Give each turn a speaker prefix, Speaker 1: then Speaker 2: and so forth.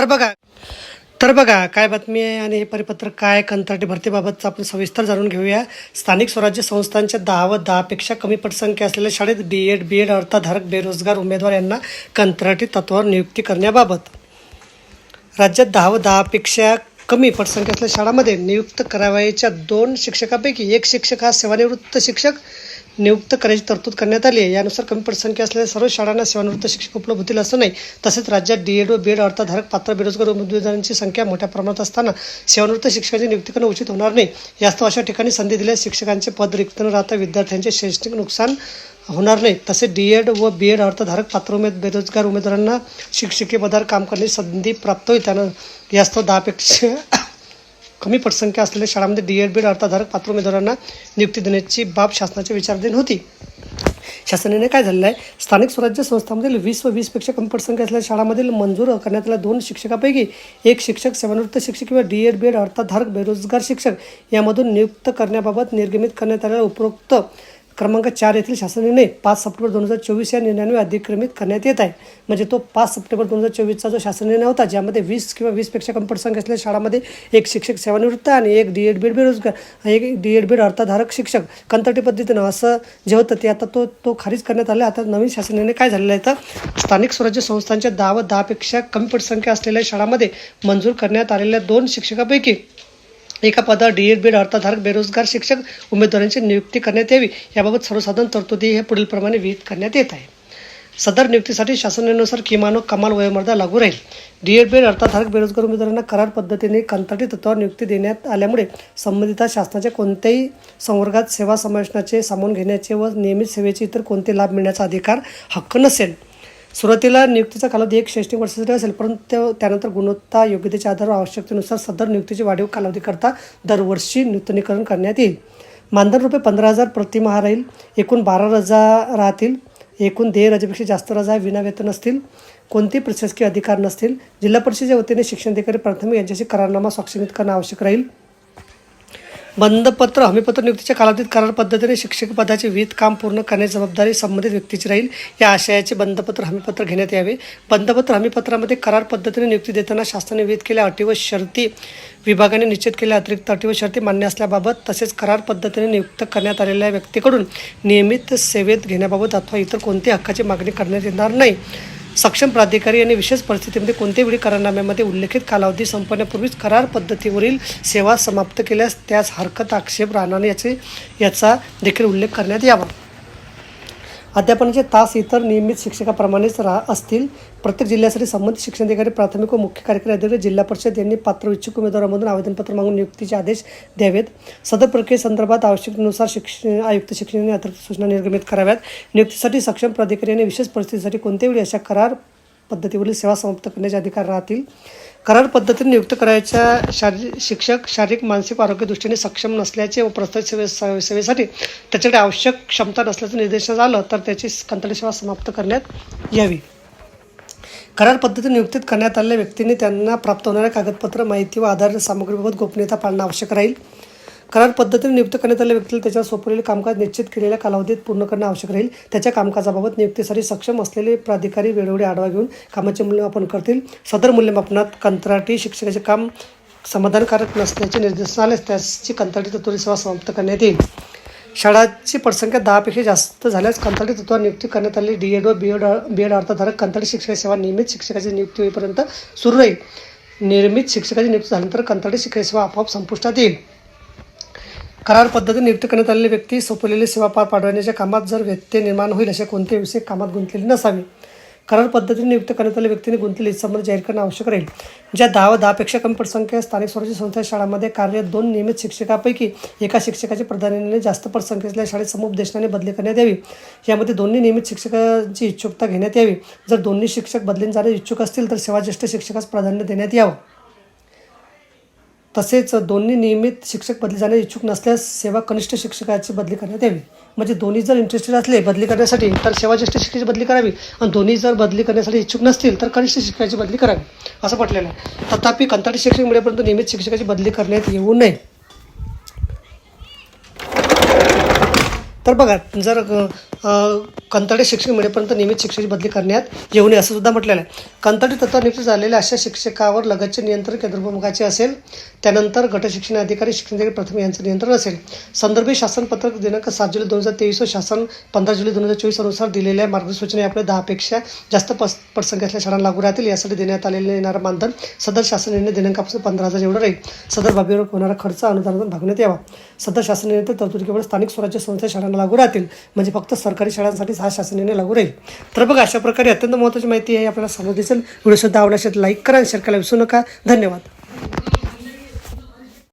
Speaker 1: तर बघा तर बघा काय बातमी आहे आणि हे परिपत्रक काय कंत्राटी भरतीबाबतचं आपण सविस्तर जाणून घेऊया. स्थानिक स्वराज्य संस्थांच्या दहा व दहापेक्षा कमी पटसंख्या असलेल्या शाळेत बी एड बी एड अर्थाधारक बेरोजगार उमेदवार यांना कंत्राटी तत्वावर नियुक्ती करण्याबाबत. राज्यात दहा व दहापेक्षा कमी पटसंख्या असलेल्या शाळांमध्ये नियुक्त करावयाच्या दोन शिक्षकापैकी एक शिक्षक हा सेवानिवृत्त शिक्षक नियुक्त करायची तरतूद करण्यात आली आहे. यानुसार कमी पटसंख्या असलेल्या सर्व शाळांना सेवानिवृत्त शिक्षक उपलब्ध होतील असं नाही. तसेच राज्यात डी एड व बी अर्थधारक पात्र बेरोजगार उमेदवारांची संख्या मोठ्या प्रमाणात असताना सेवानिवृत्त शिक्षकांची नियुक्ती करणं उचित होणार नाही. यास्तव अशा ठिकाणी संधी दिल्यास शिक्षकांचे पद रिक्त न राहता विद्यार्थ्यांचे शैक्षणिक नुकसान होणार नाही. तसेच डी एड व बी एड अर्थधारक पात्र उमेद बेरोजगार उमेदवारांना शिक्षकीय पदावर काम करण्याची संधी प्राप्त होईल. त्यानं यास्तव दहापेक्षा कमी पटसंख्या असलेल्या शाळांमध्ये डी एड बी एड अर्थाधारक पात्र उमेदवारांना नियुक्ती देण्याची बाब शासनाच्या विचाराधीन होती. शासनाने काय झालेलं आहे? स्थानिक स्वराज्य संस्थांमधील वीस व वीसपेक्षा कमी पटसंख्या असलेल्या शाळांमधील मंजूर करण्यात आलेल्या दोन शिक्षकापैकी एक शिक्षक सेवानिवृत्त शिक्षक किंवा डी एड बी एड अर्थाधारक बेरोजगार शिक्षक यामधून नियुक्त करण्याबाबत निर्गमित करण्यात आलेल्या उपरोक्त क्रमांक चार येथील शासनाने पाच सप्टेंबर दोन हजार चोवीस या निर्णयाने अधिक्रमित करण्यात येत आहे. म्हणजे तो पाच सप्टेंबर दोन हजार चोवीसचा जो शासन निर्णय होता ज्यामध्ये वीस किंवा वीसपेक्षा कमी पटसंख्या असलेल्या शाळांमध्ये एक शिक्षक सेवानिवृत्त आणि एक डी एड बीड बेरोजगार एक डी एड बीड अर्थधारक शिक्षक कंत्राटी पद्धतीनं असं जे होतं ते आता तो तो खारिज करण्यात आला आता नवीन शासन निर्णय काय झालेला आहे? तर स्थानिक स्वराज्य संस्थांच्या दहा व दहापेक्षा कमी पटसंख्या असलेल्या शाळांमध्ये मंजूर करण्यात आलेल्या दोन शिक्षकापैकी एका पदावर डी एड बीड अर्थाधारक बेरोजगार शिक्षक उमेदवारांची नियुक्ती करण्यात यावी याबाबत सर्वसाधारण तरतुदी हे पुढीलप्रमाणे विहित करण्यात येत आहे. सदर नियुक्तीसाठी शासनानुसार किमान कमाल वयोमर्यादा लागू राहील. डी एड बीड अर्थाधारक बेरोजगार उमेदवारांना करार पद्धतीने कंत्राटी तत्वावर नियुक्ती देण्यात आल्यामुळे संबंधित शासनाच्या कोणत्याही संवर्गात सेवा समावेशनाचे सामावून घेण्याचे व नियमित सेवेचे इतर कोणते लाभ मिळण्याचा अधिकार हक्क नसेल. सुरुवातीला नियुक्तीचा कालावधी एक शैक्षणिक वर्षासाठी असेल परंतु त्यानंतर गुणवत्ता योग्यतेच्या आधारावर आवश्यकतेनुसार सदर नियुक्तीची वाढीव कालावधीकरता दरवर्षी नूतनीकरण करण्यात येईल. मानधन रुपये पंधरा हजार प्रतिमहा राहील एकूण बारा रजा राहतील एकूण देय रजेपेक्षा जास्त रजा विनावेतन असतील कोणतेही प्रशासकीय अधिकार नसतील जिल्हा परिषदेच्या वतीने शिक्षण अधिकारी प्राथमिक यांच्याशी करारनामा स्वाक्षरित करणं आवश्यक राहील. बंधपत्र हमीपत्र नियुक्तीच्या कालावधीत करार पद्धतीने शिक्षक पदाचे विहित काम पूर्ण करण्याची जबाबदारी संबंधित व्यक्तीची राहील. या आशयाचे बंधपत्र हमीपत्र घेण्यात यावे. बंधपत्र हमीपत्रामध्ये करार पद्धतीने नियुक्ती देताना शासनाने विहित केल्या अटी व शर्ती विभागाने निश्चित केल्या. अतिरिक्त अटी व शर्ती मान्य असल्याबाबत तसेच करार पद्धतीने नियुक्त करण्यात आलेल्या व्यक्तीकडून नियमित सेवेत घेण्याबाबत अथवा इतर कोणत्याही हक्काची मागणी करण्यात येणार नाही. सक्षम प्राधिकारी यांनी विशेष परिस्थितीमध्ये कोणत्याही वेळी करारनाम्यामध्ये उल्लेखित कालावधी संपण्यापूर्वीच करार पद्धतीवरील सेवा समाप्त केल्यास त्यास हरकत आक्षेप राहणार याचे याचा देखील उल्लेख करण्यात यावा. अध्यापनाचे तास इतर नियमित शिक्षकाप्रमाणेच रा असतील. प्रत्येक जिल्ह्यासाठी संबंधित शिक्षणाधिकारी प्राथमिक व मुख्य कार्यकारी अधिकारी जिल्हा परिषद यांनी पात्र इच्छुक उमेदवारांमधून आवेदनपत्र मागून नियुक्तीचे आदेश द्यावेत. सदर प्रक्रियेसंदर्भात आवश्यकतेनुसार शिक्षण आयुक्त शिक्षणाने अतिरिक्त सूचना निर्गमित कराव्यात. नियुक्तीसाठी सक्षम प्राधिकारी विशेष परिस्थितीसाठी कोणत्याही वेळी अशा करार पद्धतीवरील सेवा समाप्त करण्याचे अधिकार राहतील. करार पद्धतीने नियुक्त करायच्या शारीरिक शिक्षक शारीरिक मानसिक आरोग्य दृष्टीने सक्षम नसल्याचे व प्रस्तावित सेवे सेवेसाठी त्याच्याकडे आवश्यक क्षमता नसल्याचं निर्देश आलं तर त्याची कंत्राटी सेवा समाप्त करण्यात यावी. करार पद्धतीने नियुक्तीत करण्यात आलेल्या व्यक्तींनी त्यांना प्राप्त होणाऱ्या कागदपत्र माहिती व आधार सामग्रीबाबत गोपनीयता पाळणं आवश्यक राहील. करार पद्धतीने नियुक्त करण्यात आलेल्या व्यक्तीला त्याच्यावर सोपवलेले कामकाज निश्चित केलेल्या कालावधीत पूर्ण करणे आवश्यक राहील. त्याच्या कामकाजाबाबत नियुक्तीसाठी सक्षम असलेले प्राधिकारी वेळोवेळी आढावा घेऊन कामाचे मूल्यमापन करतील. सदर मूल्यमापनात कंत्राटी शिक्षकाचे काम समाधानकारक नसल्याचे निर्देश आल्यास त्याची कंत्राटी तत्वरी सेवा समाप्त करण्यात येईल. शाळांची पटसंख्या दहापेक्षा जास्त झाल्यास कंत्राटी तत्वावर नियुक्ती करण्यात आलेली डी एड व बी एड बी एड अर्थधारक कंत्राटी शिक्षक सेवा नियमित शिक्षकाची नियुक्ती होईपर्यंत सुरू राहील. निर्मित शिक्षकाची नियुक्ती झाल्यानंतर कंत्राटी शिक्षक सेवा आपोआप संपुष्टात येईल. करार पद्धतीने नियुक्त करण्यात आलेली व्यक्ती सोपवलेली सेवा पार पाडवण्याच्या कामात जर व्यत्यय निर्माण होईल अशा कोणत्याही विषय कामात गुंतलेली नसावी. करार पद्धतीने नियुक्त करण्यात आलेल्या व्यक्तीने गुंतलेली संबंध जाहीर करणं आवश्यक राहील. ज्या दहा व दहापेक्षा कमी पटसंख्या स्थानिक स्वराज्य संस्था शाळांमध्ये कार्यरत दोन नियमित शिक्षकापैकी एका शिक्षकाची प्राधान्याने जास्त पटसंख्या असलेल्या शाळेत समुपदेशनाने बदली करण्यात यावी. यामध्ये दोन्ही नियमित शिक्षकांची इच्छुकता घेण्यात यावी. जर दोन्ही शिक्षक बदलीन जाण्यास इच्छुक असतील तर सेवाज्येष्ठ शिक्षकास प्राधान्य देण्यात यावं. तसेच दोन्ही नियमित शिक्षक बदली जाण्यास इच्छुक नसल्यास सेवा कनिष्ठ शिक्षकाची बदली करण्यात यावी. म्हणजे दोन्ही जर इंटरेस्टेड असले बदली करण्यासाठी तर सेवा ज्येष्ठ शिक्षकाची बदली करावी. आणि दोन्ही जर बदली करण्यासाठी इच्छुक नसतील तर कनिष्ठ शिक्षकाची बदली करावी. असं म्हटलेलं आहे. तथापि कंत्राटी शिक्षक मिळेपर्यंत नियमित शिक्षकाची बदली करण्यात येऊ नये. तर बघा जर कंतडे शिक्षक मिळेपर्यंत नियमित शिक्षकाची बदली करण्यात येऊ नये असं सुद्धा म्हटलेलं आहे. कंतडे तत्वावर नियुक्त झालेल्या अशा शिक्षकावर लगतचे नियंत्रण केंद्रप्रमुखाचे असेल त्यानंतर गटशिक्षण अधिकारी शिक्षणाधिकारी प्रथम यांचं नियंत्रण असेल. संदर्भित शासन पत्रक दिनांक सात जुलै दोन हजार तेवीस व शासन पंधरा जुलै दोन हजार चोवीस अनुसार दिलेल्या मार्गसूचना आपल्या दहापेक्षा जास्त पस पटसंख्या असलेल्या शाळांना लागू राहतील. यासाठी देण्यात आलेले येणारं मानधन सदर शासन निर्णय दिनांकापासून पंधरा हजार एवढं राहील. सदर बाबीवर होणारा खर्च अनुदानातून भागण्यात यावा. सदर शासन निर्णय तरतुदी केवळ स्थानिक स्वराज्य संस्था शाळांना लागू राहतील. म्हणजे फक्त सरकारी शाळांसाठी हा शासनाने लागू राहील. तर बघा अशा प्रकारे अत्यंत महत्त्वाची माहिती आहे आपल्याला समोर दिसेल. व्हिडिओ सुद्धा आवडल्यास लाईक करा आणि शेअर करायला विसरू नका. धन्यवाद.